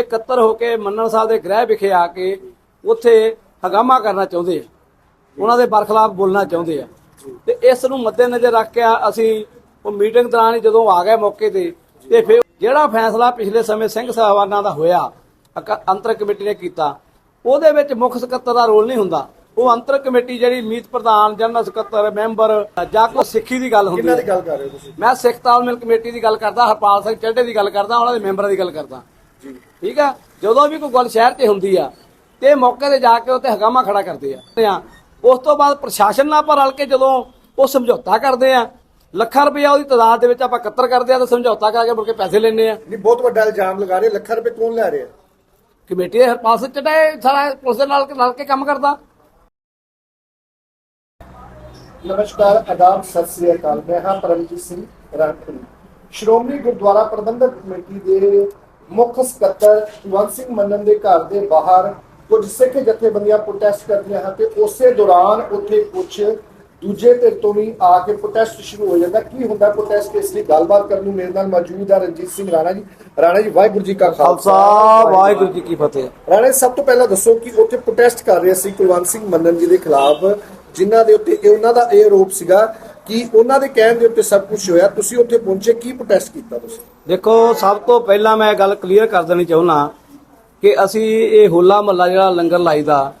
ਇਕੱਤਰ ਹੋ ਕੇ ਮੰਨਣ ਸਾਹਿਬ ਦੇ ਗ੍ਰਹਿ ਵਿਖੇ ਆ ਕੇ ਉੱਥੇ ਹਗਾਮਾ ਕਰਨਾ ਚਾਹੁੰਦੇ ਆ। ਉਹਨਾਂ ਦੇ ਬਰਖਲਾਫ ਬੋਲਣਾ ਚਾਹੁੰਦੇ ਆ। ਤੇ ਇਸ ਨੂੰ ਮੱਦੇਨਜ਼ਰ ਰੱਖ ਕੇ ਅਸੀਂ ਉਹ ਮੀਟਿੰਗ ਦੌਰਾਨ ਜਦੋਂ ਆ ਗਏ ਮੌਕੇ ਤੇ ਤੇ ਫਿਰ ਜਿਹੜਾ ਫੈਸਲਾ ਪਿਛਲੇ ਸਮੇਂ ਸਿੰਘ ਸਾਹਿਬਾਨਾਂ ਦਾ ਹੋਇਆ ਅੰਤਰ ਕਮੇਟੀ ਨੇ ਕੀਤਾ ਉਹਦੇ ਵਿੱਚ ਮੁੱਖ ਸਕੱਤਰ ਦਾ ਰੋਲ ਨਹੀਂ ਹੁੰਦਾ। ਉਹ ਅੰਤਰ ਕਮੇਟੀ ਜਿਹੜੀ ਮੀਤ ਪ੍ਰਧਾਨ ਜਨਰਲ ਸਕੱਤਰ ਮੈਂਬਰ ਜਾਂ ਕੋਈ ਸਿੱਖੀ ਦੀ ਗੱਲ ਹੁੰਦੀ ਕਿੰਨਾ ਹੈ। ਦੀ ਗੱਲ ਕਰ ਰਹੇ ਹੋ ਤੁਸੀਂ? ਮੈਂ ਸਿੱਖ ਤਾਲਮੇਲ ਕਮੇਟੀ ਦੀ ਗੱਲ ਕਰਦਾ ਹਰਪਾਲ ਸਿੰਘ ਚੱਡੇ ਦੀ ਗੱਲ ਕਰਦਾ ਉਹਨਾਂ ਦੇ ਮੈਂਬਰਾਂ ਦੀ ਗੱਲ ਕਰਦਾ। ਠੀਕ ਆ? ਜਦੋਂ ਵੀ ਕੋਈ ਗੱਲ ਸ਼ਹਿਰ 'ਚ ਹੁੰਦੀ ਆ ਤੇ ਮੌਕੇ ਤੇ ਜਾ ਕੇ ਉੱਤੇ ਹਗਾਮਾ ਖੜਾ ਕਰਦੇ ਆ। ਉਸ ਤੋਂ ਬਾਅਦ ਪ੍ਰਸ਼ਾਸਨ ਨਾਲ ਆਪਾਂ ਰਲ ਕੇ ਜਦੋਂ ਉਹ ਸਮਝੌਤਾ ਕਰਦੇ ਆ ਲੱਖਾਂ ਰੁਪਇਆ ਉਹਦੀ ਤਾਦਾਦ ਦੇ ਵਿੱਚ ਆਪਾਂ ਇਕੱਤਰ ਕਰਦੇ ਆ ਤੇ ਸਮਝੌਤਾ ਕਰਕੇ ਮੁੜ ਕੇ ਪੈਸੇ ਲੈਣੇ ਆ। ਨਹੀਂ ਬਹੁਤ ਵੱਡਾ ਇਲਜ਼ਾਮ ਲਗਾ ਰਹੇ ਲੱਖਾਂ ਰੁਪਏ ਕੌਣ ਲੈ ਰਿਹਾ? ਕਮੇਟੀ ਦੇ ਹਰਪਾਲ ਸਿੰਘ ਇਹ ਸਾਰਾ ਪੁਲਿਸ ਦੇ ਨਾਲ ਰਲ ਕੇ ਕੰਮ ਕਰਦਾ। ਨਮਸਕਾਰ ਆਦਾਬ ਸਤਿ ਸ੍ਰੀ ਅਕਾਲ। ਮੈਂ ਹਾਂ ਪਰਮਜੀਤ ਸਿੰਘ ਰਾਣਪੁਰੀ ਸ਼੍ਰੋਮਣੀ ਗੁਰਦੁਆਰਾ ਪ੍ਰਬੰਧਕ ਕਮੇਟੀ ਦੇ ਮੁੱਖ ਸਕੱਤਰ ਕੁਲਵੰਤ ਸਿੰਘ ਮੰਨਨ ਦੇ ਘਰ ਦੇ ਬਾਹਰ ਕੁਝ ਸਿੱਖ ਜਥੇਬੰਦੀਆਂ ਪ੍ਰੋਟੈਸਟ ਕਰਦੀਆਂ ਹਨ ਤੇ ਉਸੇ ਦੌਰਾਨ ਉੱਥੇ ਕੁਝ ਦੂਜੇ ਧਿਰ ਤੋਂ ਵੀ ਆ ਕੇ ਪ੍ਰੋਟੈਸਟ ਸ਼ੁਰੂ ਹੋ ਜਾਂਦਾ। ਕੀ ਹੁੰਦਾ ਪ੍ਰੋਟੈਸਟ ਇਸ ਲਈ ਗੱਲਬਾਤ ਕਰਨ ਨੂੰ ਮੇਰੇ ਨਾਲ ਮੌਜੂਦ ਹੈ ਰਣਜੀਤ ਸਿੰਘ ਰਾਣਾ ਜੀ। ਰਾਣਾ ਜੀ ਵਾਹਿਗੁਰੂ ਜੀ ਕਾ ਖਾਲਸਾ। ਵਾਹਿਗੁਰੂ ਜੀ ਕੀ ਫਤਿਹ। ਰਾਣੇ ਸਭ ਤੋਂ ਪਹਿਲਾਂ ਦੱਸੋ ਕਿ ਉੱਥੇ ਪ੍ਰੋਟੈਸਟ ਕਰ ਰਹੇ ਸੀ ਕੁਲਵੰਤ ਸਿੰਘ ਮੰਨਨ ਜੀ ਦੇ ਖਿਲਾਫ ਜਿਨ੍ਹਾਂ ਦੇ ਉੱਤੇ ਇਹ ਉਹਨਾਂ ਦਾ ਇਹ ਆਰੋਪ ਸੀਗਾ ਕਿ ਉਹਨਾਂ ਦੇ ਕਹਿਣ ਦੇ ਉੱਤੇ ਸਭ ਕੁਝ ਹੋਇਆ। ਤੁਸੀਂ ਉੱਥੇ ਪਹੁੰਚੇ ਕੀ ਪ੍ਰੋਟੈਸਟ ਕੀਤਾ ਤੁਸੀਂ? ਦੇਖੋ ਸਭ ਤੋਂ ਪਹਿਲਾਂ ਮੈਂ ਗੱਲ ਕਲੀਅਰ ਕਰ ਦੇਣੀ ਚਾਹੁੰਦਾ ਕਿ ਅਸੀਂ ਇਹ ਹੋਲਾ ਮਹੱਲਾ ਜਿਹੜਾ ਲੰਗਰ ਲਾਈਦਾ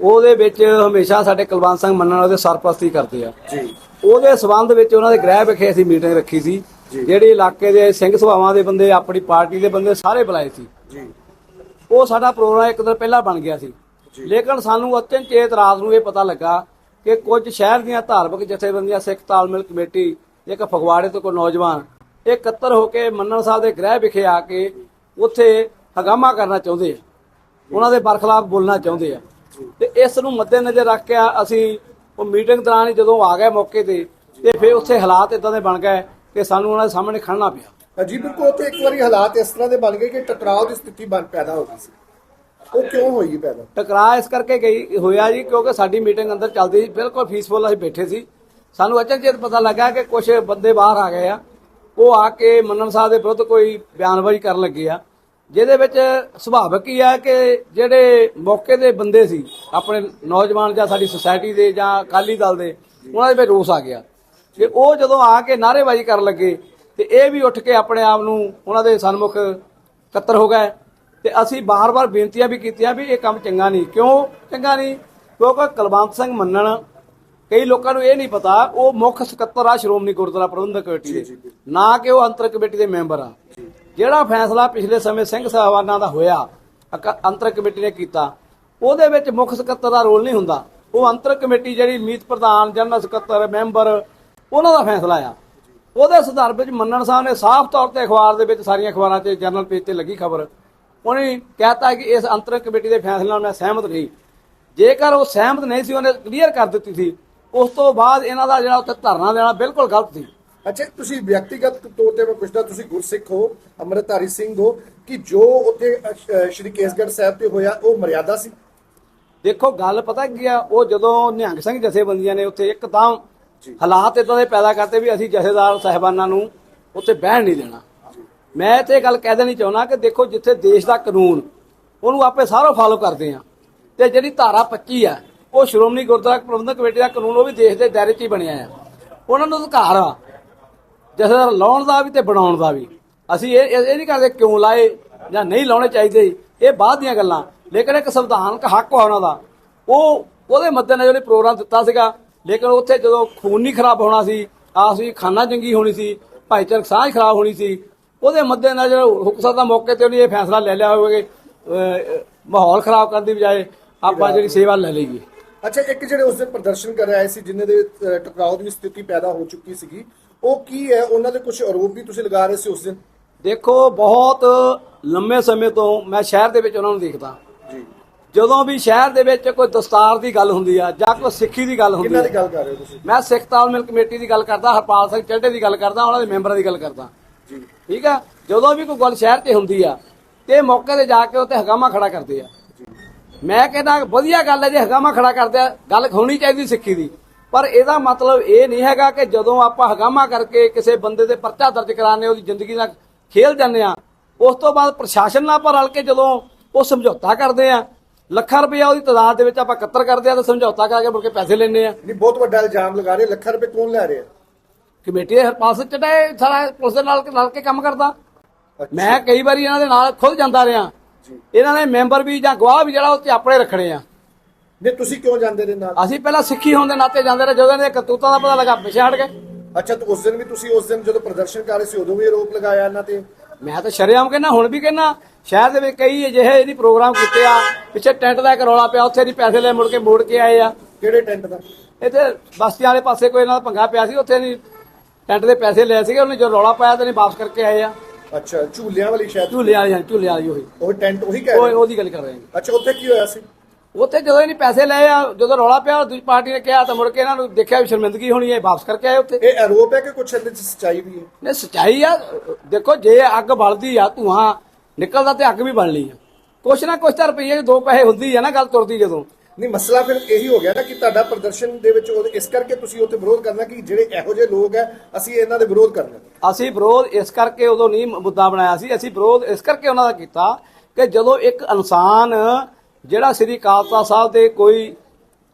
ਉਹਦੇ ਵਿੱਚ ਹਮੇਸ਼ਾ ਸਾਡੇ ਕੁਲਵੰਤ ਸਿੰਘ ਮੰਨਣ ਉਹਦੇ ਸਰਪ੍ਰਸਤੀ ਕਰਦੇ ਆ। ਜੀ। ਉਹਦੇ ਸਬੰਧ ਵਿੱਚ ਉਹਨਾਂ ਦੇ ਗ੍ਰਹਿ ਵਿਖੇ ਅਸੀਂ ਮੀਟਿੰਗ ਰੱਖੀ ਸੀ। ਜਿਹੜੇ ਇਲਾਕੇ ਦੇ ਸਿੰਘ ਸਭਾਵਾਂ ਦੇ ਬੰਦੇ ਆਪਣੀ ਪਾਰਟੀ ਦੇ ਬੰਦੇ ਸਾਰੇ ਬੁਲਾਏ ਸੀ। ਜੀ। ਉਹ ਸਾਡਾ ਪ੍ਰੋਗਰਾਮ ਇੱਕ ਦਿਨ ਪਹਿਲਾਂ ਬਣ ਗਿਆ ਸੀ। ਲੇਕਿਨ ਸਾਨੂੰ ਅਚਨਚੇਤ ਰਾਤ ਨੂੰ ਇਹ ਪਤਾ ਲੱਗਾ ਕਿ ਕੁਝ ਸ਼ਹਿਰ ਦੀਆਂ ਧਾਰਮਿਕ ਜਥੇਬੰਦੀਆਂ ਸਿੱਖ ਤਾਲਮੇਲ ਕਮੇਟੀ ਇੱਕ ਫਗਵਾੜੇ ਤੋਂ ਕੋਈ ਨੌਜਵਾਨ ਇਹ ਇਕੱਤਰ ਹੋ ਕੇ ਮੰਨਣ ਸਾਹਿਬ ਦੇ ਗ੍ਰਹਿ ਵਿਖੇ ਆ ਕੇ ਉੱਥੇ ਹਗਾਮਾ ਕਰਨਾ ਚਾਹੁੰਦੇ ਆ। ਉਹਨਾਂ ਦੇ ਬਰਖਲਾਫ ਬੋਲਣਾ ਚਾਹੁੰਦੇ ਆ। ਤੇ ਇਸ ਨੂੰ ਮੱਦੇਨਜ਼ਰ ਰੱਖ ਕੇ ਅਸੀਂ ਉਹ ਮੀਟਿੰਗ ਦੌਰਾਨ ਜਦੋਂ ਆ ਗਏ ਮੌਕੇ ਤੇ ਤੇ ਫਿਰ ਉੱਥੇ ਹਾਲਾਤ ਇਦਾਂ ਦੇ ਬਣ ਗਏ ਕਿ ਸਾਨੂੰ ਉਹਨਾਂ ਦੇ ਸਾਹਮਣੇ ਖੜਨਾ ਪਿਆ। ਅਜੀ ਬਿਲਕੁਲ ਉੱਥੇ ਇੱਕ ਵਾਰੀ ਹਾਲਾਤ ਇਸ ਤਰ੍ਹਾਂ ਦੇ ਬਣ ਗਏ ਕਿ ਟਕਰਾਅ ਦੀ ਸਥਿਤੀ ਬਣ ਪੈਦਾ ਹੋ ਗਈ ਸੀ। ਉਹ ਕਿਉਂ ਹੋਈ ਪੈਦਾ? ਟਕਰਾਅ ਇਸ ਕਰਕੇ ਗਈ ਹੋਇਆ ਜੀ ਕਿਉਂਕਿ ਸਾਡੀ ਮੀਟਿੰਗ ਅੰਦਰ ਚੱਲਦੀ ਸੀ ਬਿਲਕੁਲ ਪੀਸਫੁਲ ਅਸੀਂ ਬੈਠੇ ਸੀ। ਸਾਨੂੰ ਅਚਨਚੇਤ ਪਤਾ ਲੱਗਾ ਕਿ ਕੁਝ ਬੰਦੇ ਬਾਹਰ ਆ ਗਏ ਆ। ਉਹ ਆ ਕੇ ਮੰਨਣ ਸਾਹਿਬ ਦੇ ਵਿਰੁੱਧ ਕੋਈ ਬਿਆਨਬਾਜ਼ੀ ਕਰਨ ਲੱਗੇ ਆ। ਜਿਹਦੇ ਵਿੱਚ ਸੁਭਾਵਿਕ ਹੀ ਆ ਕਿ ਜਿਹੜੇ ਮੌਕੇ ਦੇ ਬੰਦੇ ਸੀ, ਆਪਣੇ ਨੌਜਵਾਨ ਜਾਂ ਸਾਡੀ ਸੁਸਾਇਟੀ ਦੇ ਜਾਂ ਅਕਾਲੀ ਦਲ ਦੇ, ਉਹਨਾਂ ਦੇ ਵਿੱਚ ਰੋਸ ਆ ਗਿਆ। ਕਿ ਉਹ ਜਦੋਂ ਆ ਕੇ ਨਾਅਰੇਬਾਜ਼ੀ ਕਰਨ ਲੱਗੇ ਤੇ ਇਹ ਵੀ ਉੱਠ ਕੇ ਆਪਣੇ ਆਪ ਨੂੰ ਉਹਨਾਂ ਦੇ ਸਨਮੁਖ ਇਕੱਤਰ ਹੋ ਗਏ। ਤੇ ਅਸੀਂ ਬਾਰ-ਬਾਰ ਬੇਨਤੀਆਂ ਵੀ ਕੀਤੀਆਂ ਵੀ ਇਹ ਕੰਮ ਚੰਗਾ ਨਹੀਂ। ਕਿਉਂ ਚੰਗਾ ਨਹੀਂ? ਕਿਉਂਕਿ ਕੁਲਵੰਤ ਸਿੰਘ ਮੰਨਣ ਕਈ ਲੋਕਾਂ ਨੂੰ ਇਹ ਨਹੀਂ ਪਤਾ ਉਹ ਮੁੱਖ ਸਕੱਤਰ ਆ ਸ਼੍ਰੋਮਣੀ ਗੁਰਦੁਆਰਾ ਪ੍ਰਬੰਧਕ ਕਮੇਟੀ ਦੇ। ਨਾ ਕਿ ਉਹ ਅੰਤਰ ਕਮੇਟੀ ਦੇ ਮੈਂਬਰ ਆ। ਜਿਹੜਾ ਫੈਸਲਾ ਪਿਛਲੇ ਸਮੇਂ ਸਿੰਘ ਸਾਹਿਬਾਨਾਂ ਦਾ ਹੋਇਆ ਅੰਤਰ ਕਮੇਟੀ ਨੇ ਕੀਤਾ ਉਹਦੇ ਵਿੱਚ ਮੁੱਖ ਸਕੱਤਰ ਦਾ ਰੋਲ ਨਹੀਂ ਹੁੰਦਾ। ਉਹ ਅੰਤਰ ਕਮੇਟੀ ਜਿਹੜੀ ਮੀਤ ਪ੍ਰਧਾਨ ਜਨਰਲ ਸਕੱਤਰ ਮੈਂਬਰ ਉਹਨਾਂ ਦਾ ਫੈਸਲਾ ਆ। ਉਹਦੇ ਸੁਧਾਰ ਵਿੱਚ ਮੰਨਣ ਸਾਹਿਬ ਨੇ ਸਾਫ਼ ਤੌਰ ਤੇ ਅਖਬਾਰ ਦੇ ਵਿੱਚ ਸਾਰੀਆਂ ਅਖਬਾਰਾਂ 'ਤੇ ਜਨਰਲ ਪੇਜ ਤੇ ਲੱਗੀ ਖਬਰ। ਉਹਨੇ ਕਹਿਤਾ ਕਿ ਇਸ ਅੰਤਰ ਕਮੇਟੀ ਦੇ ਫੈਸਲੇ ਨਾਲ ਮੈਂ ਸਹਿਮਤ ਨਹੀਂ। ਜੇਕਰ ਉਹ ਸਹਿਮਤ ਨਹੀਂ ਸੀ ਉਹਨੇ ਕਲੀਅਰ ਕਰ ਦਿੱਤੀ ਸੀ ਉਸ ਤੋਂ ਬਾਅਦ ਇਹਨਾਂ ਦਾ ਜਿਹੜਾ ਉੱਥੇ ਧਰਨਾ ਦੇਣਾ ਬਿਲਕੁਲ ਗਲਤ ਸੀ। ਅੱਛਾ ਤੁਸੀਂ ਵਿਅਕਤੀਗਤ ਤੌਰ ਤੇ ਮੈਂ ਪੁੱਛਦਾ ਤੁਸੀਂ ਗੁਰਸਿੱਖ ਹੋ ਅੰਮ੍ਰਿਤਧਾਰੀ ਸਿੰਘ ਹੋ ਕਿ ਜੋ ਉੱਥੇ ਸ਼੍ਰੀ ਕੇਸਗੜ੍ਹ ਸਾਹਿਬ ਤੇ ਹੋਇਆ ਉਹ ਮਰਿਆਦਾ ਸੀ? ਦੇਖੋ ਗੱਲ ਪਤਾ ਕੀ ਆ ਉਹ ਜਦੋਂ ਨਿਹੰਗ ਸਿੰਘ ਜਥੇਬੰਦੀਆਂ ਨੇ ਉੱਥੇ ਇੱਕਦਮ ਹਾਲਾਤ ਇਦਾਂ ਦੇ ਪੈਦਾ ਕਰਤੇ ਵੀ ਅਸੀਂ ਜਥੇਦਾਰ ਸਾਹਿਬਾਨਾਂ ਨੂੰ ਉੱਥੇ ਬਹਿਣ ਨਹੀਂ ਦੇਣਾ। ਮੈਂ ਇਹ ਗੱਲ ਕਹਿ ਦੇਣੀ ਚਾਹੁੰਦਾ ਕਿ ਦੇਖੋ ਜਿੱਥੇ ਦੇਸ਼ ਦਾ ਕਾਨੂੰਨ ਉਹਨੂੰ ਆਪੇ ਸਾਰਾ ਫਾਲੋ ਕਰਦੇ ਆ। ਤੇ ਜਿਹੜੀ ਧਾਰਾ 25 ਆ ਉਹ ਸ਼੍ਰੋਮਣੀ ਗੁਰਦੁਆਰਾ ਪ੍ਰਬੰਧਕ ਕਮੇਟੀ ਦਾ ਕਾਨੂੰਨ ਉਹ ਵੀ ਦੇਸ਼ ਦੇ ਦਾਇਰੇ 'ਚ ਹੀ ਬਣਿਆ ਆ। ਉਹਨਾਂ ਨੂੰ ਅਧਿਕਾਰ ਆ। ਜਥੇਦਾਰ ਲਾਉਣ ਦਾ ਵੀ ਤੇ ਬਣਾਉਣ ਦਾ ਵੀ। ਅਸੀਂ ਇਹ ਇਹ ਨਹੀਂ ਕਰਦੇ ਕਿਉਂ ਲਾਏ ਜਾਂ ਨਹੀਂ ਲਾਉਣੇ ਚਾਹੀਦੇ। ਇਹ ਬਾਅਦ ਦੀਆਂ ਗੱਲਾਂ। ਲੇਕਿਨ ਇੱਕ ਸੰਵਿਧਾਨਕ ਹੱਕ ਆ ਉਹਨਾਂ ਦਾ। ਉਹ ਉਹਦੇ ਮੱਦੇਨਜ਼ਰ ਉਹਨੇ ਪ੍ਰੋਗਰਾਮ ਦਿੱਤਾ ਸੀਗਾ। ਲੇਕਿਨ ਉੱਥੇ ਜਦੋਂ ਖੂਨ ਨਹੀਂ ਖਰਾਬ ਹੋਣਾ ਸੀ ਆਸ ਵੀ ਖਾਨਾ ਜੰਗੀ ਹੋਣੀ ਸੀ ਭਾਈਚਾਰਕ ਸਾਂਝ ਖਰਾਬ ਹੋਣੀ ਸੀ ਉਹਦੇ ਮੱਦੇਨਜ਼ਰ ਹੁਕਸਾ ਦਾ ਮੌਕੇ ਤੇ ਉਹਨੇ ਇਹ ਫੈਸਲਾ ਲੈ ਲਿਆ ਹੋਵੇ ਕਿ ਮਾਹੌਲ ਖਰਾਬ ਕਰਨ ਦੀ ਬਜਾਏ ਆਪਾਂ ਜਿਹੜੀ ਸੇਵਾ ਲੈ ਲਈਏ। ਅੱਛਾ ਇੱਕ ਜਿਹੜੇ ਉਸ ਦਿਨ ਪ੍ਰਦਰਸ਼ਨ ਕਰ ਆਏ ਸੀ ਜਿਨ੍ਹਾਂ ਦੇ ਟਕਰਾਅ ਦੀ ਸਥਿਤੀ ਪੈਦਾ ਹੋ ਚੁੱਕੀ ਸੀਗੀ ਉਹ ਕੀ ਹੈ? ਉਹਨਾਂ ਦੇ ਕੁਝ ਆਰੋਪ ਵੀ ਤੁਸੀਂ ਲਗਾ ਰਹੇ ਸੀ ਉਸ ਦਿਨ? ਦੇਖੋ ਬਹੁਤ ਲੰਮੇ ਸਮੇਂ ਤੋਂ ਮੈਂ ਸ਼ਹਿਰ ਦੇ ਵਿੱਚ ਉਹਨਾਂ ਨੂੰ ਦੇਖਦਾ। ਜੀ। ਜਦੋਂ ਵੀ ਸ਼ਹਿਰ ਦੇ ਵਿੱਚ ਕੋਈ ਦਸਤਾਰ ਦੀ ਗੱਲ ਹੁੰਦੀ ਆ ਜਾਂ ਕੋਈ ਸਿੱਖੀ ਦੀ ਗੱਲ ਹੁੰਦੀ ਕਿੰਨਾ ਆ ਦੀ ਗੱਲ ਕਰ ਰਹੇ ਹੋ ਤੁਸੀਂ? ਮੈਂ ਸਿੱਖ ਤਾਲਮੇਲ ਕਮੇਟੀ ਦੀ ਗੱਲ ਕਰਦਾ ਹਰਪਾਲ ਸਿੰਘ ਚੱਡੇ ਦੀ ਗੱਲ ਕਰਦਾ ਉਹਨਾਂ ਦੇ ਮੈਂਬਰਾਂ ਦੀ ਗੱਲ ਕਰਦਾ। ਜੀ। ਠੀਕ ਆ? ਜਦੋਂ ਵੀ ਕੋਈ ਗੱਲ ਸ਼ਹਿਰ 'ਚ ਹੁੰਦੀ ਆ ਤੇ ਮੌਕੇ ਤੇ ਜਾ ਕੇ ਉੱਤੇ ਹਗਾਮਾ ਖੜਾ ਕਰਦੇ ਆ। ਮੈਂ ਕਹਿੰਦਾ ਵਧੀਆ ਗੱਲ ਹੈ ਜੇ ਹਗਾਮਾ ਖੜਾ ਕਰਦੇ ਆ ਗੱਲ ਹੋਣੀ ਚਾਹੀਦੀ ਸਿੱਖੀ ਦੀ। ਪਰ ਇਹਦਾ ਮਤਲਬ ਇਹ ਨਹੀਂ ਹੈਗਾ ਕਿ ਜਦੋਂ ਆਪਾਂ ਹਗਾਮਾ ਕਰਕੇ ਕਿਸੇ ਬੰਦੇ ਦੇ ਪਰਚਾ ਦਰਜ ਕਰਾਣੇ ਉਹਦੀ ਜ਼ਿੰਦਗੀ ਨਾਲ ਖੇਲ ਜਾਂਦੇ ਆ ਉਸ ਤੋਂ ਬਾਅਦ ਪ੍ਰਸ਼ਾਸਨ ਨਾਲ ਆਪਾਂ ਰਲ ਕੇ ਜਦੋਂ ਉਹ ਸਮਝੌਤਾ ਕਰਦੇ ਆ ਲੱਖਾਂ ਰੁਪਇਆ ਉਹਦੀ ਤਾਦਾਦ ਦੇ ਵਿੱਚ ਆਪਾਂ ਇਕੱਤਰ ਕਰਦੇ ਆ ਤਾਂ ਸਮਝੌਤਾ ਕਰਕੇ ਮੁੜ ਕੇ ਪੈਸੇ ਲੈਣੇ ਆ ਨਹੀਂ ਬਹੁਤ ਵੱਡਾ ਇਲਜ਼ਾਮ ਲਗਾ ਰਹੇ ਲੱਖਾਂ ਰੁਪਏ ਕੌਣ ਲੈ ਰਿਹਾ? ਕਮੇਟੀ ਹਰਪਾਲ ਸਿੰਘ ਚਟਾਏ ਸਾਰਾ ਪੁਲਿਸ ਦੇ ਨਾਲ ਰਲ ਕੇ ਕੰਮ ਕਰਦਾ। ਮੈਂ ਕਈ ਵਾਰੀ ਇਹਨਾਂ ਦੇ ਨਾਲ ਖੁਦ ਜਾਂਦਾ ਰਿਹਾ। ਇਹਨਾਂ ਨੇ ਮੈਂਬਰ ਵੀ ਜਾਂ ਗਵਾਹ ਵੀ ਜਿਹੜਾ ਉੱਤੇ ਆਪਣੇ ਰੱਖਣੇ ਆ। ਨਹੀਂ ਤੁਸੀਂ ਕਿਉਂ ਜਾਂਦੇ ਨੇ ਨਾਲ? ਅਸੀਂ ਪਹਿਲਾਂ ਸਿੱਖੀ ਹੋਣ ਦੇ ਨਾਤੇ ਜਾਂਦੇ ਰਹੇ ਜਦੋਂ ਦੇ ਕਰਤੂਤਾਂ ਦਾ ਪਤਾ ਲੱਗਾ ਪਿਛੇ ਹਟ ਗਏ। ਅੱਛਾ ਤਾਂ ਉਸ ਦਿਨ ਵੀ ਤੁਸੀਂ ਉਸ ਦਿਨ ਜਦੋਂ ਪ੍ਰਦਰਸ਼ਨ ਕਰ ਰਹੇ ਸੀ ਉਦੋਂ ਵੀ ਆਰੋਪ ਲਗਾਇਆ ਇਹਨਾਂ ਤੇ? ਮੈਂ ਤਾਂ ਸ਼ਰੇਆਮ ਕਹਿੰਦਾ ਹੁਣ ਵੀ ਕਹਿੰਦਾ ਸ਼ਹਿਰ ਦੇ ਵਿੱਚ ਕਈ ਅਜਿਹੇ ਇਹਦੀ ਪ੍ਰੋਗਰਾਮ ਕੀਤੇ ਆ ਪਿੱਛੇ ਟੈਂਟ ਦਾ ਇੱਕ ਰੌਲਾ ਪਿਆ ਉੱਥੇ ਦੀ ਪੈਸੇ ਲੈ ਮੁੜ ਕੇ ਮੋੜ ਕੇ ਆਏ ਆ। ਕਿਹੜੇ ਟੈਂਟ ਦਾ? ਇੱਥੇ ਬਸਤੀਆਂ ਵਾਲੇ ਪਾਸੇ ਕੋਈ ਇਹਨਾਂ ਦਾ ਪੰਗਾ ਪਿਆ ਸੀ ਉੱਥੇ ਨਹੀਂ ਟੈਂਟ ਦੇ ਪੈਸੇ ਲਏ ਸੀਗੇ ਉਹਨੇ ਜੋ ਰੌਲਾ ਪਾਇਆ ਤੇ ਨਹੀਂ ਵਾਪਸ ਕਰਕੇ ਆਏ ਆ। ਅੱਛਾ ਝੂਲਿਆਂ ਵਾਲੀ ਸ਼ਾਇਦ? ਝੂਲੇ ਵਾਲੀ ਹਾਂ, ਝੂਲੇ ਵਾਲੀ ਉਹੀ। ਉਹ ਟੈਂਟ ਉਹੀ ਕਹਿ ਉਹ ਰਹੇ ਉਹਦੀ ਗੱਲ ਕਰ ਰਹੇ ਹਾਂ ਅੱਛਾ ਉੱਥੇ ਕੀ ਹੋਇਆ ਸੀ? ਉੱਥੇ ਜਦੋਂ ਇਹਨੇ ਪੈਸੇ ਲਏ ਆ ਜਦੋਂ ਰੌਲਾ ਪਿਆ ਦੂਜੀ ਪਾਰਟੀ ਨੇ ਕਿਹਾ ਤਾਂ ਮੁੜ ਕੇ ਇਹਨਾਂ ਨੂੰ ਦੇਖਿਆ ਵੀ ਸ਼ਰਮਿੰਦਗੀ ਹੋਣੀ ਹੈ ਵਾਪਸ ਕਰਕੇ ਆਏ ਉੱਥੇ। ਇਹ ਆਰੋਪ ਹੈ ਕਿ ਕੁਛ ਇਹਦੇ ਚ ਸੱਚਾਈ ਵੀ ਹੈ? ਨੇ ਸਚਾਈ ਆ। ਦੇਖੋ ਜੇ ਅੱਗ ਬਲਦੀ ਆ ਧੂਆਂ ਨਿਕਲਦਾ ਤੇ ਅੱਗ ਵੀ ਬਲਣੀ ਆ। ਕੁਛ ਨਾ ਕੁਛ ਤਾਂ ਰੁਪਈਏ 'ਚ ਦੋ ਪੈਸੇ ਹੁੰਦੀ ਆ ਨਾ ਗੱਲ ਤੁਰਦੀ ਜਦੋਂ। ਨਹੀਂ ਮਸਲਾ ਫਿਰ ਇਹੀ ਹੋ ਗਿਆ ਨਾ ਕਿ ਤੁਹਾਡਾ ਪ੍ਰਦਰਸ਼ਨ ਦੇ ਵਿੱਚ ਉਹ- ਇਸ ਕਰਕੇ ਤੁਸੀਂ ਉੱਥੇ ਵਿਰੋਧ ਕਰਨਾ ਕਿ ਜਿਹੜੇ ਇਹੋ ਜਿਹੇ ਲੋਕ ਹੈ ਅਸੀਂ ਇਹਨਾਂ ਦੇ ਵਿਰੋਧ ਕਰਨਾ ਅਸੀਂ ਵਿਰੋਧ ਇਸ ਕਰਕੇ ਉਦੋਂ ਨਹੀਂ ਮੁੱਦਾ ਬਣਾਇਆ ਸੀ ਅਸੀਂ ਵਿਰੋਧ ਇਸ ਕਰਕੇ ਉਹਨਾਂ ਦਾ ਕੀਤਾ ਕਿ ਜਦੋਂ ਇੱਕ ਇਨਸਾਨ ਜਿਹੜਾ ਸ੍ਰੀ ਕਾਲਤਾ ਸਾਹਿਬ ਦੇ ਕੋਈ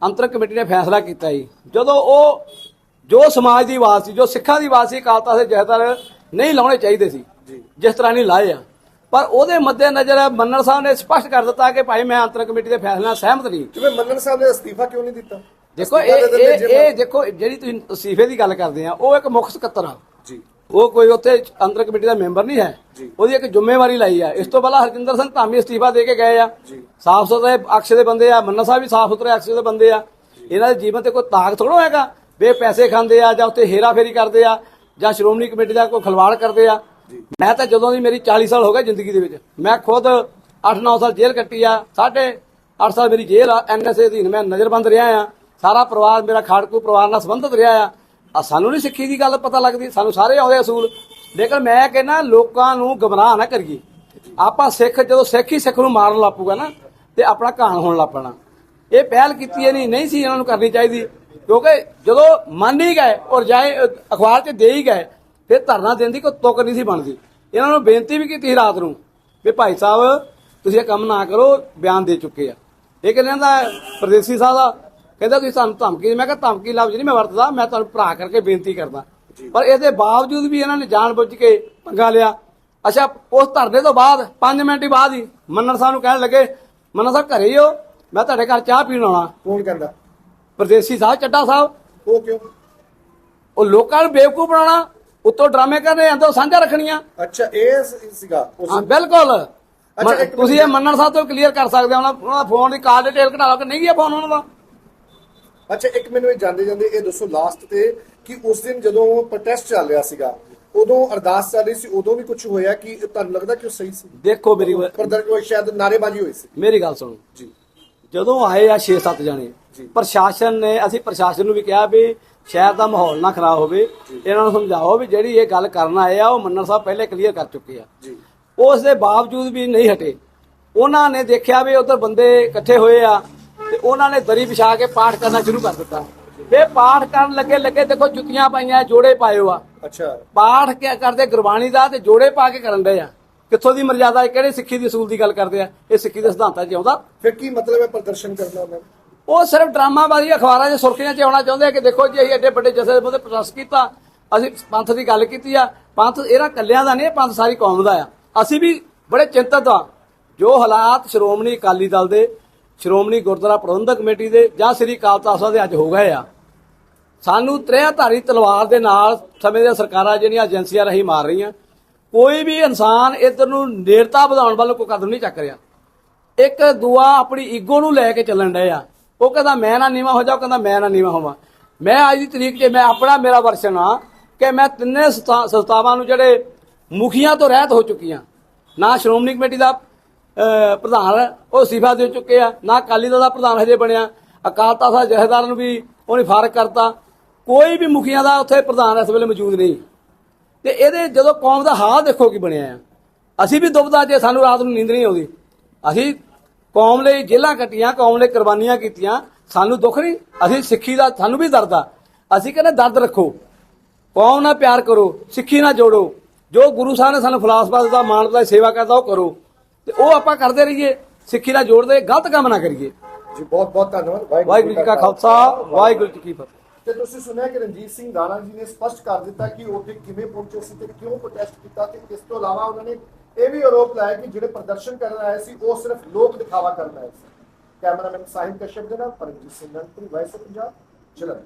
ਅੰਤਰ ਕਮੇਟੀ ਨੇ ਫੈਸਲਾ ਕੀਤਾ ਜੀ ਜਦੋਂ ਉਹ ਜੋ ਸਮਾਜ ਦੀ ਆਵਾਜ਼ ਸੀ ਜੋ ਸਿੱਖਾਂ ਦੀ ਆਵਾਜ਼ ਸੀ ਕਾਲਤਾ ਦੇ ਜਹਦਰ ਨਹੀਂ ਲਾਉਣੇ ਚਾਹੀਦੇ ਸੀ ਜਿਸ ਤਰ੍ਹਾਂ ਨਹੀਂ ਲਾਏ ਆ। ਪਰ ਉਹਦੇ ਮੱਦੇ ਨਜ਼ਰ ਮੰਨਣ ਸਾਹਿਬ ਨੇ ਸਪਸ਼ਟ ਕਰ ਦਿੱਤਾ ਕਿ ਭਾਈ ਮੈਂ ਅੰਤਰ ਕਮੇਟੀ ਦੇ ਫੈਸਲੇ ਨਾਲ ਸਹਿਮਤ ਨਹੀਂ। ਜਿਵੇਂ ਮੰਨਣ ਸਾਹਿਬ ਨੇ ਅਸਤੀਫਾ ਕਿਉਂ ਨਹੀਂ ਦਿੱਤਾ? ਦੇਖੋ ਅਸਤੀਫਾ ਇਹ ਇਹ ਦੇਖੋ ਜਿਹੜੀ ਤੁਸੀਂ ਅਸੀਫੇ ਦੀ ਗੱਲ ਕਰਦੇ ਆ ਉਹ ਇੱਕ ਮੁੱਖ ਸਕੱਤਰ ਆ। ਜੀ। ਉਹ ਕੋਈ ਉੱਥੇ ਅੰਤਰ ਕਮੇਟੀ ਦਾ ਮੈਂਬਰ ਨਹੀਂ ਹੈ। ਉਹਦੀ ਇੱਕ ਜ਼ਿੰਮੇਵਾਰੀ ਲਈ ਆ। ਇਸ ਤੋਂ ਪਹਿਲਾਂ ਹਰਜਿੰਦਰ ਸਿੰਘ ਧਾਮੀ ਅਸਤੀਫਾ ਦੇ ਕੇ ਗਏ ਆ। ਜੀ। ਸਾਫ਼ ਸੁਥਰੇ ਅਕਸ਼ ਦੇ ਬੰਦੇ ਆ। ਮੰਨਾ ਸਾਹਿਬ ਵੀ ਸਾਫ਼ ਸੁਥਰੇ ਅਕਸ਼ ਦੇ ਬੰਦੇ ਆ। ਇਹਨਾਂ ਦੇ ਜੀਵਨ ਤੇ ਕੋਈ ਤਾਕਤ ਥੋੜੋ ਹੈਗਾ ਬੇ ਪੈਸੇ ਖਾਂਦੇ ਆ ਜਾਂ ਉੱਥੇ ਹੇਰਾ ਫੇਰੀ ਕਰਦੇ ਆ ਜਾਂ ਸ਼੍ਰੋਮਣੀ ਕਮੇਟੀ ਦਾ ਕੋਈ ਖਲਵਾੜ ਕਰਦੇ ਆ? ਮੈਂ ਤਾਂ ਜਦੋਂ ਦੀ ਮੇਰੀ 40 ਸਾਲ ਹੋ ਗਏ ਜ਼ਿੰਦਗੀ ਦੇ ਵਿੱਚ, ਮੈਂ ਖੁਦ 8-9 ਸਾਲ ਜੇਲ੍ਹ ਕੱਟੀ ਆ, ਸਾਢੇ 8 ਸਾਲ ਮੇਰੀ ਜੇਲ੍ਹ ਆ ਐਨਐਸਏ ਅਧੀਨ ਮੈਂ ਨਜ਼ਰਬੰਦ ਰਿਹਾ ਆ। ਸਾਰਾ ਪਰਿਵਾਰ ਮੇਰਾ ਖਾੜਕੂ ਪਰਿਵਾਰ ਨਾਲ ਸੰਬੰਧਿਤ ਰਿਹਾ ਆ। ਆ ਸਾਨੂੰ ਨਹੀਂ ਸਿੱਖੀ ਦੀ ਗੱਲ ਪਤਾ ਲੱਗਦੀ, ਸਾਨੂੰ ਸਾਰੇ ਆਉਂਦੇ ਅਸੂਲ ਲੇਕਿਨ ਮੈਂ ਕਹਿੰਦਾ ਲੋਕਾਂ ਨੂੰ ਗਮਰਾਹ ਨਾ ਕਰੀਏ। ਆਪਾਂ ਸਿੱਖ, ਜਦੋਂ ਸਿੱਖ ਹੀ ਸਿੱਖ ਨੂੰ ਮਾਰਨ ਲੱਪੂਗਾ ਨਾ, ਤੇ ਆਪਣਾ ਘਾਣ ਹੋਣ ਲੱਪਣਾ ਇਹ ਪਹਿਲ ਕੀਤੀ ਨਹੀਂ ਨਹੀਂ ਸੀ ਇਹਨਾਂ ਨੂੰ ਕਰਨੀ ਚਾਹੀਦੀ। ਕਿਉਂਕਿ ਜਦੋਂ ਮੰਨ ਹੀ ਗਏ ਔਰ ਜਾਏ ਅਖਬਾਰ 'ਚ ਦੇ ਹੀ ਗਏ ਫਿਰ ਧਰਨਾ ਦੇਣ ਦੀ ਕੋਈ ਤੁਕ ਨਹੀਂ ਸੀ ਬਣਦੀ। ਇਹਨਾਂ ਨੂੰ ਬੇਨਤੀ ਵੀ ਕੀਤੀ ਰਾਤ ਨੂੰ ਵੀ ਭਾਈ ਸਾਹਿਬ ਤੁਸੀਂ ਇਹ ਕੰਮ ਨਾ ਕਰੋ ਬਿਆਨ ਦੇ ਚੁੱਕੇ ਆ। ਇਹ ਕਹਿੰਦਾ ਪ੍ਰਦੇਸੀ ਸਾਹਿਬ ਦਾ ਕਹਿੰਦਾ ਤੁਸੀਂ ਸਾਨੂੰ ਧਮਕੀ ਮੈਂ ਕਿਹਾ ਧਮਕੀ ਲਫ਼ਜ਼ ਨਹੀਂ ਮੈਂ ਵਰਤਦਾ ਮੈਂ ਤੁਹਾਨੂੰ ਭਰਾ ਕਰਕੇ ਬੇਨਤੀ ਕਰਦਾ। ਪਰ ਇਹਦੇ ਬਾਵਜੂਦ ਵੀ ਇਹਨਾਂ ਨੇ ਜਾਣਬੁੱਝ ਕੇ ਪੰਗਾ ਲਿਆ। ਅੱਛਾ ਉਸ ਧਰਨੇ ਤੋਂ ਬਾਅਦ 5 ਮਿੰਟ ਹੀ ਬਾਅਦ ਹੀ ਮੰਨਣ ਸਾਹਿਬ ਨੂੰ ਕਹਿਣ ਲੱਗੇ ਮੰਨਣ ਸਾਹਿਬ ਘਰੇ ਹੀ ਹੋ ਮੈਂ ਤੁਹਾਡੇ ਘਰ ਚਾਹ ਪੀਣ ਆਉਣਾ। ਕੌਣ ਕਹਿੰਦਾ? ਪ੍ਰਦੇਸੀ ਸਾਹਿਬ ਚੱਡਾ ਸਾਹਿਬ। ਉਹ ਕਿਉਂ? ਉਹ ਲੋਕਾਂ ਨੂੰ ਬੇਵਕੂਫ ਬਣਾਉਣਾ। ਉੱਤੋਂ ਡਰਾਮੇ ਕਰਨੇ ਅੰਦਰੋਂ ਸਾਂਝਾ ਰੱਖਣੀਆਂ। ਅੱਛਾ ਇਹ ਸੀਗਾ ਹਾਂ ਬਿਲਕੁਲ। ਅੱਛਾ, ਮ- ਇੱਕ ਤੁਸੀਂ ਇਹ ਮੰਨਣ ਸਾਹਿਬ ਤੋਂ ਕਲੀਅਰ ਕਰ ਸਕਦੇ ਹੋ ਉਹਨਾਂ ਦਾ ਫੋਨ ਦੀ ਕਾਲ ਡਿਟੇਲ ਘਟਾ ਲਓ ਕਿ ਨਹੀਂ ਗਿਆ ਫੋਨ ਉਹਨਾਂ ਦਾ। ਅੱਛਾ ਇੱਕ ਮੈਨੂੰ ਇਹ ਜਾਂਦੇ ਜਾਂਦੇ ਇਹ ਦੱਸੋ ਲਾਸਟ ਤੇ ਕਿ ਉਸ ਦਿਨ ਜਦੋਂ ਪ੍ਰੋਟੈਸਟ ਚੱਲ ਰਿਹਾ ਸੀਗਾ ਉਦੋਂ ਅਰਦਾਸ ਚੱਲ ਰਹੀ ਸੀ ਉਦੋਂ ਵੀ ਕੁਝ ਹੋਇਆ ਕਿ ਤੁਹਾਨੂੰ ਲੱਗਦਾ ਕਿ ਉਹ ਸਹੀ ਸੀ? ਦੇਖੋ ਮੇਰੀ ਪ੍ਰਦਰਸ਼ਨ ਸ਼ਾਇਦ ਨਾਰੇਬਾਜ਼ੀ ਹੋਈ ਸੀ। ਮੇਰੀ ਗੱਲ ਸੁਣੋ। ਜੀ। ਜਦੋਂ ਆਏ ਆ 6-7 ਜਣੇ। ਪ੍ਰਸ਼ਾਸਨ ਨੇ ਅਸੀਂ ਪ੍ਰਸ਼ਾਸਨ ਨੂੰ ਵੀ ਕਿਹਾ ਵੀ ਸ਼ਹਿਰ ਦਾ ਮਾਹੌਲ ਨਾ ਖਰਾਬ ਹੋਵੇ। ਇਹਨਾਂ ਨੂੰ ਸਮਝਾਓ ਵੀ ਜਿਹੜੀ ਇਹ ਗੱਲ ਕਰਨ ਆਏ ਆ ਉਹ ਮੰਨਣ ਸਾਹਿਬ ਪਹਿਲੇ ਕਲੀਅਰ ਕਰ ਚੁੱਕੇ ਆ। ਉਸ ਦੇ ਬਾਵਜੂਦ ਵੀ ਨਹੀਂ ਹਟੇ। ਉਹਨਾਂ ਨੇ ਦੇਖਿਆ ਵੀ ਉਧਰ ਬੰਦੇ ਇਕੱਠੇ ਹੋਏ ਆ ਤੇ ਉਹਨਾਂ ਨੇ ਦਰੀ ਵਿਛਾ ਕੇ ਪਾਠ ਕਰਨਾ ਸ਼ੁਰੂ ਕਰ ਦਿੱਤਾ। ਫੇ ਪਾਠ ਕਰਨ ਲੱਗੇ ਲੱਗੇ ਦੇਖੋ ਜੁੱਤੀਆਂ ਪਾਈਆਂ ਜੋੜੇ ਪਾਇਓ ਆ। ਅੱਛਾ। ਪਾਠ ਕਿਆ ਕਰਦੇ? ਗੁਰਬਾਣੀ ਦਾ ਤੇ ਜੋੜੇ ਪਾ ਕੇ ਕਰਨ ਦੇ ਆ। ਕਿੱਥੋਂ ਦੀ ਮਰਜ਼ਾਦਾ ਹੈ ਕਿਹੜੇ ਸਿੱਖੀ ਦੀ ਅਸੂਲ ਦੀ ਗੱਲ ਕਰਦੇ ਆ? ਇਹ ਸਿੱਖੀ ਦੇ ਸਿਧਾਂਤਾਂ 'ਚ ਆਉਂਦਾ। ਫਿਰ ਕੀ ਮਤਲਬ ਹੈ ਪ੍ਰਦਰਸ਼ਨ ਕਰਨਾ ਉਹਨਾਂ ਦਾ? ਉਹ ਸਿਰਫ ਡਰਾਮਾਬਾਜ਼ੀ ਅਖਬਾਰਾਂ 'ਚ ਸੁਰਖੀਆਂ 'ਚ ਆਉਣਾ ਚਾਹੁੰਦੇ ਆ ਕਿ ਦੇਖੋ ਜੀ, ਅਸੀਂ ਐਡੇ ਵੱਡੇ ਜਥੇ ਦੇ ਪ੍ਰੋਟੈਸਟ ਕੀਤਾ, ਅਸੀਂ ਪੰਥ ਦੀ ਗੱਲ ਕੀਤੀ ਆ। ਪੰਥ ਇਹਨਾਂ ਕੱਲਿਆਂ ਦਾ ਨਹੀਂ ਪੰਥ ਸਾਰੀ ਕੌਮ ਦਾ ਆ। ਅਸੀਂ ਵੀ ਬੜੇ ਚਿੰਤਤ ਆ। ਜੋ ਹਾਲਾਤ ਸ਼੍ਰੋਮਣੀ ਅਕਾਲੀ ਦਲ ਦੇ, ਸ਼੍ਰੋਮਣੀ ਗੁਰਦੁਆਰਾ ਪ੍ਰਬੰਧਕ ਕਮੇਟੀ ਦੇ ਜਾਂ ਸ੍ਰੀ ਅਕਾਲ ਤਖਤ ਦੇ ਅੱਜ ਹੋ ਗਏ ਆ। ਸਾਨੂੰ ਤ੍ਰਿਆਧਾਰੀ ਤਲਵਾਰ ਦੇ ਨਾਲ ਸਮੇਂ ਦੀਆਂ ਸਰਕਾਰਾਂ ਜਿਹੜੀਆਂ ਏਜੰਸੀਆਂ ਰਹੀ ਮਾਰ ਰਹੀਆਂ, ਕੋਈ ਵੀ ਇਨਸਾਨ ਇਧਰ ਨੂੰ ਨੇੜਤਾ ਵਧਾਉਣ ਵੱਲ ਕੋਈ ਕਦਮ ਨਹੀਂ ਚੱਕ ਰਿਹਾ। ਇੱਕ ਦੂਆ ਆਪਣੀ ਈਗੋ ਨੂੰ ਲੈ ਕੇ ਚੱਲਣ ਡਏ ਆ। ਉਹ ਕਹਿੰਦਾ, ਮੈਂ ਨਾ ਨੀਵਾ ਹੋ ਜਾ ਕਹਿੰਦਾ, ਮੈਂ ਨਾ ਨੀਵਾ ਹੋਵਾਂ। ਮੈਂ ਅੱਜ ਦੀ ਤਰੀਕ 'ਚ ਮੈਂ ਆਪਣਾ ਮੇਰਾ ਵਰਸ਼ਨ ਆ ਕਿ ਮੈਂ ਤਿੰਨੇ ਸੰਸਥਾ- ਸੰਸਥਾਵਾਂ ਨੂੰ ਜਿਹੜੇ ਮੁਖੀਆਂ ਤੋਂ ਰਹਿਤ ਹੋ ਚੁੱਕੀਆਂ ਨਾ ਸ਼੍ਰੋਮਣੀ ਕਮੇਟੀ ਦਾ ਪ੍ਰਧਾਨ ਉਹ ਅਸਤੀਫਾ ਦੇ ਚੁੱਕੇ ਆ, ਨਾ ਅਕਾਲੀ ਦਲ ਦਾ ਪ੍ਰਧਾਨ ਹਜੇ ਬਣਿਆ। ਅਕਾਲ ਤਖਤ ਸਾਹਿਬ ਜਥੇਦਾਰ ਨੂੰ ਵੀ ਉਹਨੇ ਫਾਰਕ ਕਰਤਾ। ਕੋਈ ਵੀ ਮੁਖੀਆਂ ਦਾ ਉੱਥੇ ਪ੍ਰਧਾਨ ਇਸ ਵੇਲੇ ਮੌਜੂਦ ਨਹੀਂ। ਤੇ ਇਹਦੇ ਜਦੋਂ ਕੌਮ ਦਾ ਹਾਲ ਦੇਖੋ ਕੀ ਬਣਿਆ ਆ। ਅਸੀਂ ਵੀ ਦੁਬਦਾ ਜੇ ਸਾਨੂੰ ਰਾਤ ਨੂੰ ਨੀਂਦ ਨਹੀਂ ਆਉਂਦੀ। ਅਸੀਂ ਕੌਮ ਲਈ ਜੇਲਾਂ ਕੱਟੀਆਂ ਕੌਮ ਲਈ ਕੁਰਬਾਨੀਆਂ ਕੀਤੀਆਂ ਸਾਨੂੰ ਦੁੱਖ ਨਹੀਂ ਅਸੀਂ ਸਿੱਖੀ ਦਾ ਸਾਨੂੰ ਵੀ ਦਰਦ ਆ। ਅਸੀਂ ਕਹਿੰਦੇ ਦਰਦ ਰੱਖੋ ਕੌਮ ਨਾਲ ਪਿਆਰ ਕਰੋ ਸਿੱਖੀ ਨਾਲ ਜੋੜੋ ਜੋ ਗੁਰੂ ਸਾਹਿਬ ਨੇ ਸਾਨੂੰ ਫਲਾਸਫਾ ਦਾ ਮਾਨਵਤਾ ਦੀ ਸੇਵਾ ਕਰਦਾ ਉਹ ਕਰੋ। ਤੇ ਉਹ ਆਪਾਂ ਕਰਦੇ ਰਹੀਏ ਸਿੱਖੀ ਨਾਲ ਜੋੜਦੇ ਗਲਤ ਕੰਮ ਨਾ ਕਰੀਏ। ਜੀ ਬਹੁਤ ਬਹੁਤ ਧੰਨਵਾਦ। ਵਾਹਿਗੁਰੂ ਜੀ ਕਾ ਖਾਲਸਾ ਵਾਹਿਗੁਰੂ ਜੀ ਕੀ ਫਤਿਹ। ਤੇ ਤੁਸੀਂ ਸੁਣਿਆ ਕਿ ਰਣਜੀਤ ਸਿੰਘ ਰਾਣਾ ਜੀ ਨੇ ਸਪਸ਼ਟ ਕਰ ਦਿੱਤਾ ਕਿ ਉਹ ਕਿਵੇਂ ਪਹੁੰਚੇ ਸੀ ਤੇ ਕਿਉਂ ਪ੍ਰੋਟੈਸਟ ਕੀਤਾ ਤੇ ਇਸ ਤੋਂ ਇਲਾਵਾ ਉਹਨਾਂ ਨੇ ਇਹ ਵੀ ਆਰੋਪ ਲਾਇਆ ਕਿ ਜਿਹੜੇ ਪ੍ਰਦਰਸ਼ਨ ਕਰਨ ਆਏ ਸੀ, ਉਹ ਸਿਰਫ ਲੋਕ ਦਿਖਾਵਾ ਕਰਨ ਆਏ ਸੀ। ਕੈਮਰਾਮੈਨ ਸਾਹਿਬ ਕਸ਼ਪ ਦੇ ਨਾਲ ਪਰਮਜੀਤ ਸਿੰਘ ਨੰਦਪੁਰੀ, ਵਾਇਸ ਪੰਜਾਬ, ਜਲੰਧਰ।